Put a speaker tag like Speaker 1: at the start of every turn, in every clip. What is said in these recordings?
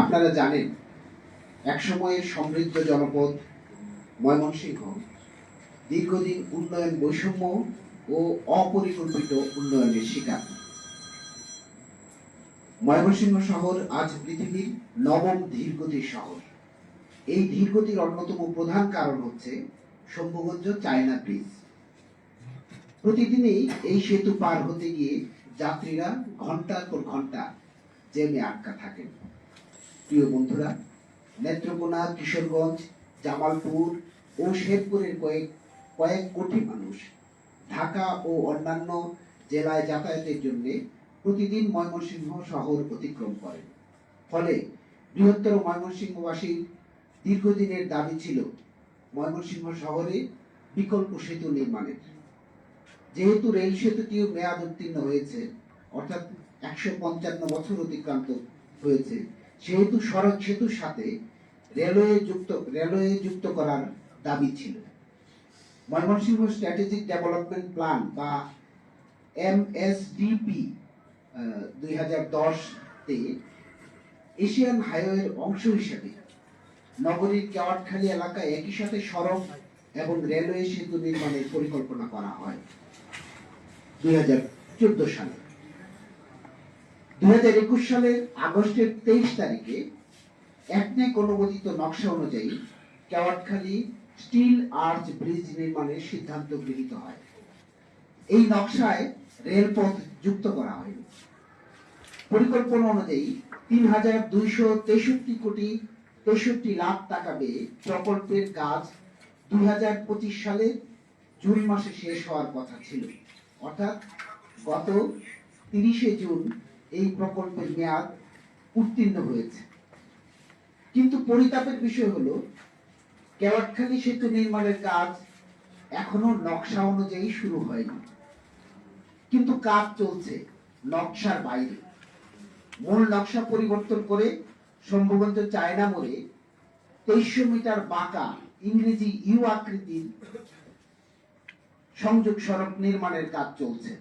Speaker 1: আপনারা জানেন, একসময়ের সমৃদ্ধ জনপদ ময়মনসিংহ, দীর্ঘদিন উন্নয়ন বৈষম্য ও অপরিকল্পিত উন্নয়নের শিকার। ময়মনসিংহ শহর আজ পৃথিবীর নবম ধীরগতির শহর। এই ধীরগতির অন্যতম প্রধান কারণ হচ্ছে শম্ভুগঞ্জ চায়না ব্রিজ। প্রতিদিনই এই সেতু পার হতে গিয়ে যাত্রীরা ঘণ্টার পর ঘণ্টা জেমে আটকা থাকেন। প্রিয় বন্ধুরা, নেত্রকোনা, কিশোরগঞ্জ, জামালপুর ও শেরপুরের কয়েক কয়েক কোটি মানুষ ঢাকা ও অন্যান্য জেলায় যাতায়াতের জন্য প্রতিদিন ময়মনসিংহ শহর অতিক্রম করেন ফলে বৃহত্তর ময়মনসিংহবাসীর দীর্ঘদিনের দাবি ছিল ময়মনসিংহ শহরে বিকল্প সেতু নির্মাণের। যেহেতু রেল সেতুটিও মেয়াদ উত্তীর্ণ হয়েছে, অর্থাৎ একশো পঞ্চান্ন বছর অতিক্রান্ত হয়েছে সেহেতু সড়ক সেতুর সাথে রেলওয়ে যুক্ত রেলওয়ে যুক্ত করার দাবি ছিল। ময়মনসিংহ স্ট্র্যাটেজিক ডেভেলপমেন্ট প্ল্যান বা এমএসডিপি দুই হাজার দশতে এশিয়ান হাইওয়ের অংশ হিসেবে নগরীর কেওয়াটখালী এলাকায় একই সাথে সড়ক এবং রেলওয়ে সেতু নির্মাণের পরিকল্পনা করা হয়। দুই হাজার চোদ্দ সালে। দুই হাজার একুশ সালের আগস্টের তেইশ তারিখে একনেক অনুমোদিত নকশা অনুযায়ী কেওয়াটখালী স্টিল আর্চ ব্রিজ নির্মাণের সিদ্ধান্ত গৃহীত হয়। এই নকশায় রেলপথ যুক্ত করা হয়নি পরিকল্পনা অনুযায়ী তিন হাজার দুইশো তেষট্টি কোটি তেষট্টি লাখ টাকা ব্যয়ে প্রকল্পের কাজ দুই হাজার পঁচিশ সালে জুন মাসে শেষ হওয়ার কথা ছিল। অর্থাৎ গত তিরিশে জুন এই প্রকল্পের মেয়াদ উত্তীর্ণ হয়েছে। কিন্তু পরিতাপের বিষয় হলো কেওয়াটখালী সেতু নির্মাণের কাজ এখনও নকশা অনুযায়ী শুরু হয়নি। কিন্তু কাজ চলছে নকশার বাইরে। মূল নকশা পরিবর্তন করে শম্ভুগঞ্জ চায়না মোড়ে তেইশশো মিটার বাঁকা ইংরেজি ইউ আকৃতির সংযোগ সড়ক নির্মাণের কাজ চলছে।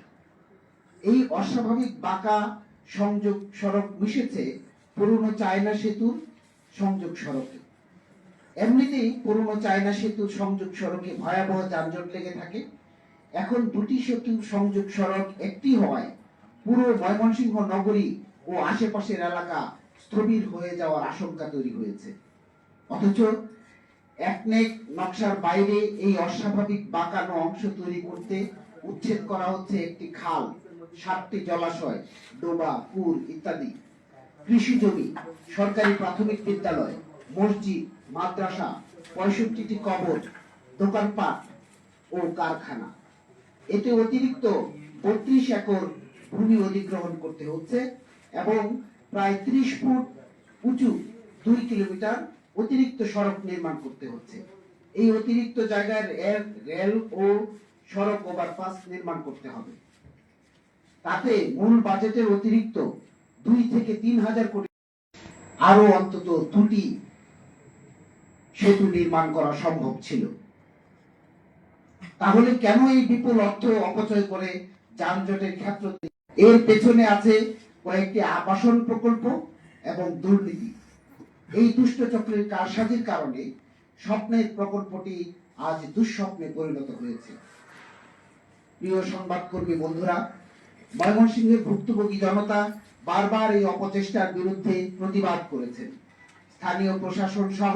Speaker 1: এই অস্বাভাবিক বাঁকা সংযোগ সড়ক মিশেছে পুরনো চায়না সেতুর সংযোগ সড়কে। এমনিতেই পুরনো চায়না সেতুর সংযোগ সড়কে ভয়াবহ যানজট লেগে থাকে। এখন দুটি সেতুর সংযোগ সড়ক একটি হওয়ায় পুরো ময়মনসিংহ নগরী ও আশেপাশের এলাকা স্থবির হয়ে যাওয়ার আশঙ্কা তৈরি হয়েছে। অথচ একনেক নকশার বাইরে এই অস্বাভাবিক বাঁকানো অংশ তৈরি করতে উচ্ছেদ করা হচ্ছে একটি খাল। সাতটি জলাশয়, ডোবা কুল ইত্যাদি। কৃষি জমি, সরকারি প্রাথমিক বিদ্যালয়, মসজিদ, মাদ্রাসা, পঁয়ষট্টিটি কবর, দোকানপাট ও কারখানা। এতে অতিরিক্ত বত্রিশ একর ভূমি অধিগ্রহণ করতে হচ্ছে এবং প্রায় ত্রিশ ফুট উঁচু দুই কিলোমিটার অতিরিক্ত সড়ক নির্মাণ করতে হচ্ছে। এই অতিরিক্ত জায়গায় রেল ও সড়ক ওভারপাস নির্মাণ করতে হবে। তাতে মূল বাজেটের অতিরিক্ত দুই থেকে তিন হাজার কোটি আরও অন্তত দুটি সেতু নির্মাণ করা সম্ভব ছিল। তাহলে কেন এই বিপুল অর্থ অপচয় করে যানজটের ক্ষেত্র এর পেছনে আছে কয়েকটি আবাসন প্রকল্প এবং দুর্নীতি। এই দুষ্ট চক্রের কারসাজির কারণে স্বপ্নের প্রকল্পটি আজ দুঃস্বপ্নে পরিণত হয়েছে। প্রিয় সংবাদকর্মী বন্ধুরা ময়মনসিংহের ভুক্তভোগী জনতা বারবার এই অপচেষ্টার বিরুদ্ধে প্রতিবাদ করেছেন। স্থানীয় প্রশাসন সহ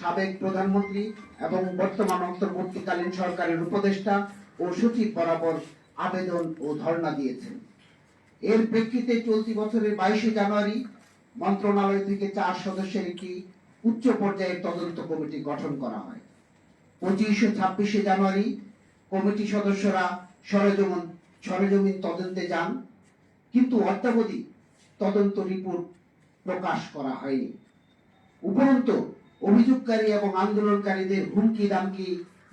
Speaker 1: সাবেক প্রধানমন্ত্রী এবং বর্তমান অন্তর্বর্তীকালীন সরকারের উপদেষ্টা ও সচিব বরাবর আবেদন ও ধর্ণা দিয়েছেন। এর প্রেক্ষিতে চলতি বছরের বাইশে জানুয়ারি মন্ত্রণালয় থেকে চার সদস্যের একটি উচ্চ পর্যায়ের তদন্ত কমিটি গঠন করা হয়। পঁচিশ ও ছাব্বিশে জানুয়ারি কমিটি সদস্যরা সরেজমিন সরেজমিন তদন্তে যান, কিন্তু অদ্যাবধি তদন্ত রিপোর্ট প্রকাশ করা হয়নি। উপরন্ত, অভিযোগকারী এবং আন্দোলনকারীদের হুমকি দামকি,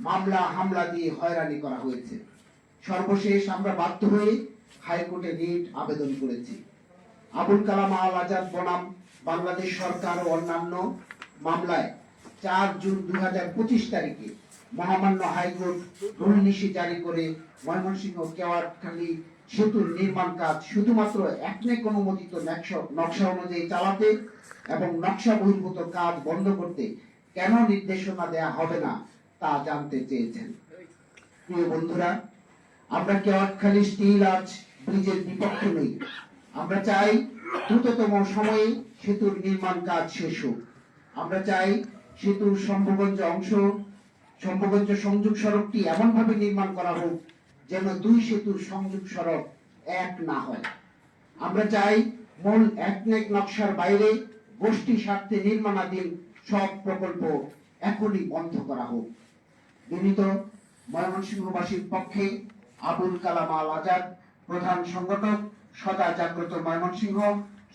Speaker 1: মামলা, হামলা দিয়ে হয়রানি করা হয়েছে। সর্বশেষ আমরা বাধ্য হয়ে হাইকোর্টে রিট আবেদন করেছি। আবুল কালাম আল আজাদ বনাম, বাংলাদেশ সরকার ও অন্যান্য মামলায় চার জুন দুই হাজার পঁচিশ তারিখে মহামান্য হাইকোর্ট রুল নিশি জারি করে ময়মনসিংহ কেওয়াটখালী সেতুর নির্মাণ কাজ শুধুমাত্র একনেক অনুমোদিত নকশা- অনুযায়ী চালাতে এবং নকশা বহির্ভূত কাজ বন্ধ করতে কেন নির্দেশনা দেয়া হবে না তা জানতে চেয়েছেন। প্রিয় বন্ধুরা, আমরা কেওয়াটখালী স্টিল আর্চ ব্রিজের বিপক্ষে নই। আমরা চাই দ্রুততম সময়ে সেতুর নির্মাণ কাজ শেষ হোক। আমরা চাই সেতুর সম্ভবঞ্জ অংশ সম্ভবঞ্জ সংযোগ সড়কটি এমনভাবে নির্মাণ করা হোক যেন দুই সেতুর সংযোগ সড়ক এক না হয়। আমরা চাই মূল একনেক নকশার বাইরে গোষ্ঠী স্বার্থে নির্মাণাধীন সব প্রকল্প এখনই বন্ধ করা হোক। বিনীত ময়মনসিংহবাসীর পক্ষে আবুল কালাম আল আজাদ, প্রধান সংগঠক, সদা জাগ্রত ময়মনসিংহ,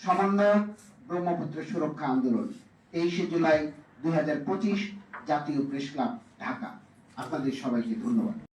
Speaker 1: সমন্বয়ক, ব্রহ্মপুত্র সুরক্ষা আন্দোলন, তেইশে জুলাই দুই হাজার পঁচিশ জাতীয় প্রেস ক্লাব। ঢাকা। আপনাদের সবাইকে ধন্যবাদ।